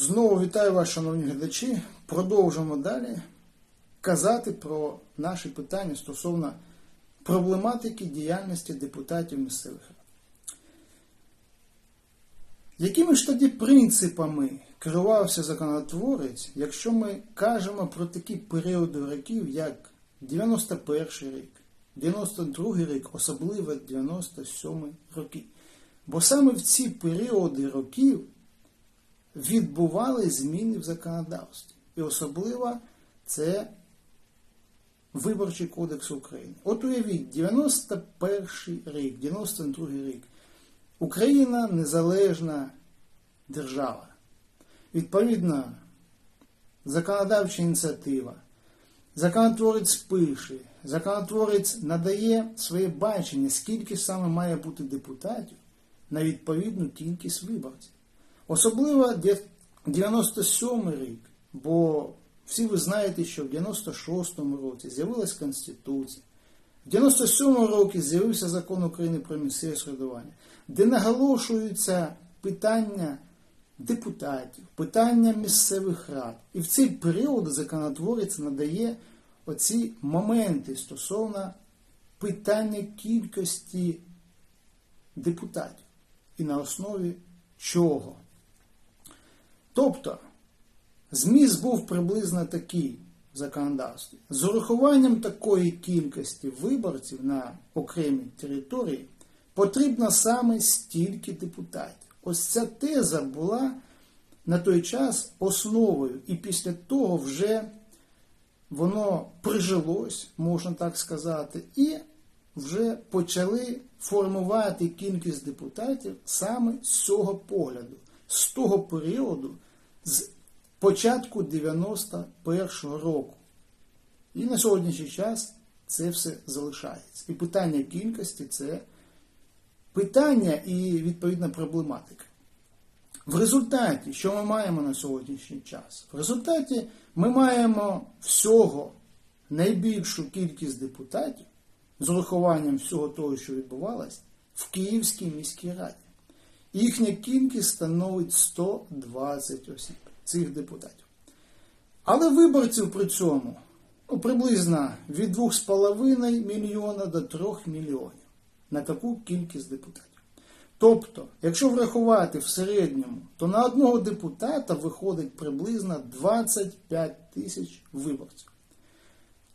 Знову вітаю вас, шановні глядачі. Продовжимо далі казати про наші питання стосовно проблематики діяльності депутатів місцевих рад. Якими ж тоді принципами керувався законотворець, якщо ми кажемо про такі періоди років, як 91 рік, 92 рік, особливо 97 роки? Бо саме в ці періоди років відбували зміни в законодавстві. І особливо це Виборчий кодекс України. От уявіть, 91 рік, 92 рік. Україна незалежна держава. Відповідно, законодавча ініціатива. Законотворець пише, законотворець надає своє бачення, скільки саме має бути депутатів на відповідну кількість виборців. Особливо 97 рік, бо всі ви знаєте, що в 96-му році з'явилась Конституція, в 97-му році з'явився закон України про місцеве середування, де наголошуються питання депутатів, питання місцевих рад. І в цей період законотворець надає оці моменти стосовно питання кількості депутатів. І на основі чого? Тобто, зміст був приблизно такий в законодавстві. З урахуванням такої кількості виборців на окремій території потрібно саме стільки депутатів. Ось ця теза була на той час основою, і після того вже воно прижилось, можна так сказати, і вже почали формувати кількість депутатів саме з цього погляду, з того періоду, з початку 91-го року. І на сьогоднішній час це все залишається. І питання кількості це питання і відповідна проблематика. В результаті, що ми маємо на сьогоднішній час? В результаті ми маємо всього найбільшу кількість депутатів з урахуванням всього того, що відбувалось, в Київській міській раді. Їхня кількість становить 120 осіб цих депутатів. Але виборців при цьому ну, приблизно від 2,5 мільйона до 3 мільйонів на таку кількість депутатів. Тобто, якщо врахувати в середньому, то на одного депутата виходить приблизно 25 тисяч виборців.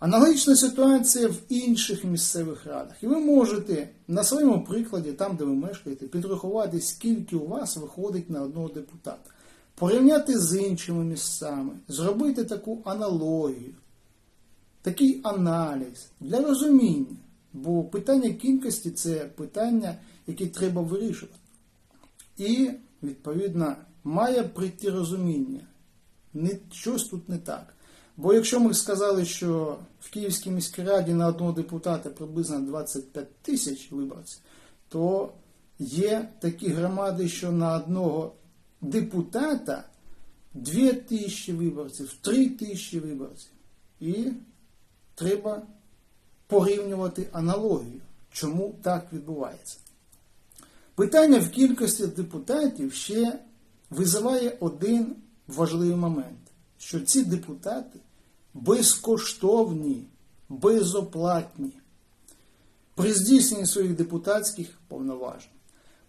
Аналогічна ситуація в інших місцевих радах. І ви можете на своєму прикладі, там, де ви мешкаєте, підрахувати, скільки у вас виходить на одного депутата. Порівняти з іншими місцями, зробити таку аналогію, такий аналіз для розуміння. Бо питання кількості це питання, яке треба вирішувати. І, відповідно, має прийти розуміння. Щось тут не так. Бо якщо ми сказали, що в Київській міській раді на одного депутата приблизно 25 тисяч виборців, то є такі громади, що на одного депутата 2 тисячі виборців, 3 тисячі виборців. І треба порівнювати аналогію, чому так відбувається. Питання в кількості депутатів ще визиває один важливий момент, що ці депутати безкоштовні, безоплатні при здійсненні своїх депутатських повноважень.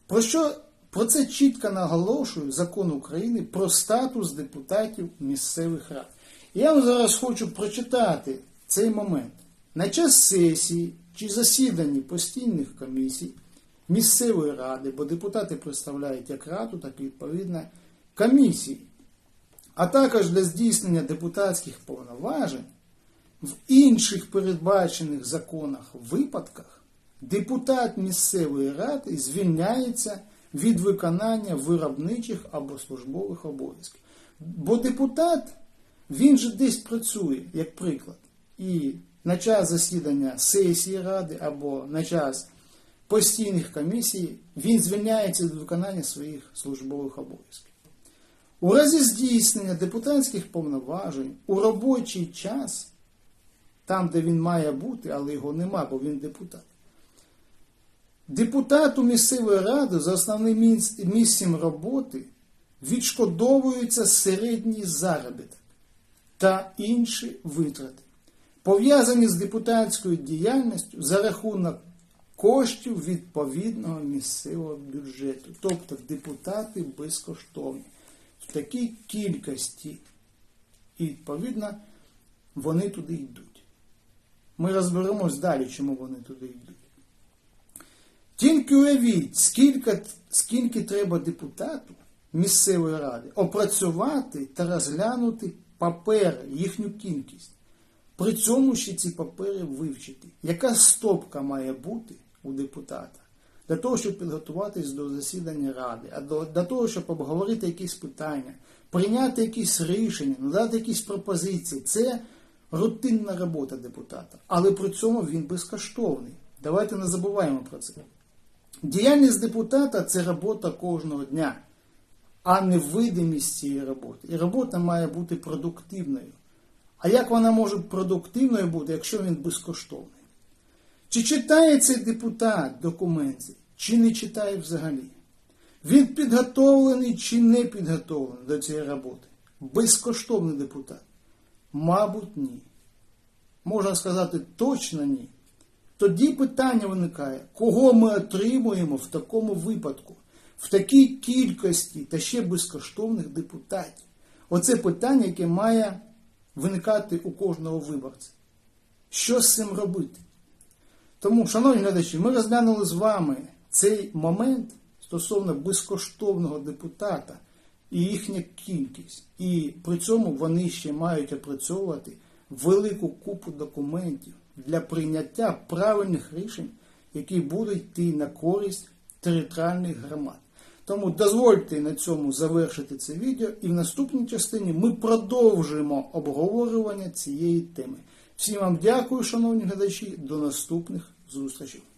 Про що про це чітко наголошує закон України про статус депутатів місцевих рад. Я вам зараз хочу прочитати цей момент. На час сесії чи засіданні постійних комісій місцевої ради, бо депутати представляють як раду, так і відповідно комісії, а також для здійснення депутатських повноважень в інших передбачених законах випадках депутат місцевої ради звільняється від виконання виробничих або службових обов'язків. Бо депутат, він же десь працює, як приклад, і на час засідання сесії ради або на час постійних комісій він звільняється від виконання своїх службових обов'язків. У разі здійснення депутатських повноважень у робочий час, там, де він має бути, але його нема, бо він депутат. Депутату місцевої ради за основним місцем роботи відшкодовується середній заробіток та інші витрати, пов'язані з депутатською діяльністю за рахунок коштів відповідного місцевого бюджету. Тобто депутати безкоштовні в такій кількості. І відповідно вони туди йдуть. Ми розберемось далі, чому вони туди йдуть. Тільки уявіть, скільки, скільки треба депутату місцевої ради опрацювати та розглянути папери, їхню кількість. При цьому ще ці папери вивчити. Яка стопка має бути у депутата для того, щоб підготуватись до засідання ради, а для того, щоб обговорити якісь питання, прийняти якісь рішення, надати якісь пропозиції. Це рутинна робота депутата. Але при цьому він безкоштовний. Давайте не забуваємо про це. Діяльність депутата це робота кожного дня, а не видимість цієї роботи. І робота має бути продуктивною. А як вона може продуктивною бути, якщо він безкоштовний? Чи читає цей депутат документи, чи не читає взагалі? Він підготовлений чи не підготовлений до цієї роботи? Безкоштовний депутат? Мабуть, ні. Можна сказати точно ні. Тоді питання виникає, кого ми отримуємо в такому випадку, в такій кількості та ще безкоштовних депутатів. Оце питання, яке має виникати у кожного виборця. Що з цим робити? Тому, шановні глядачі, ми розглянули з вами цей момент стосовно безкоштовного депутата і їхня кількість. І при цьому вони ще мають опрацьовувати велику купу документів для прийняття правильних рішень, які будуть йти на користь територіальних громад. Тому дозвольте на цьому завершити це відео, і в наступній частині ми продовжимо обговорювання цієї теми. Всім вам дякую, шановні глядачі, до наступних Zulus estrangeiro.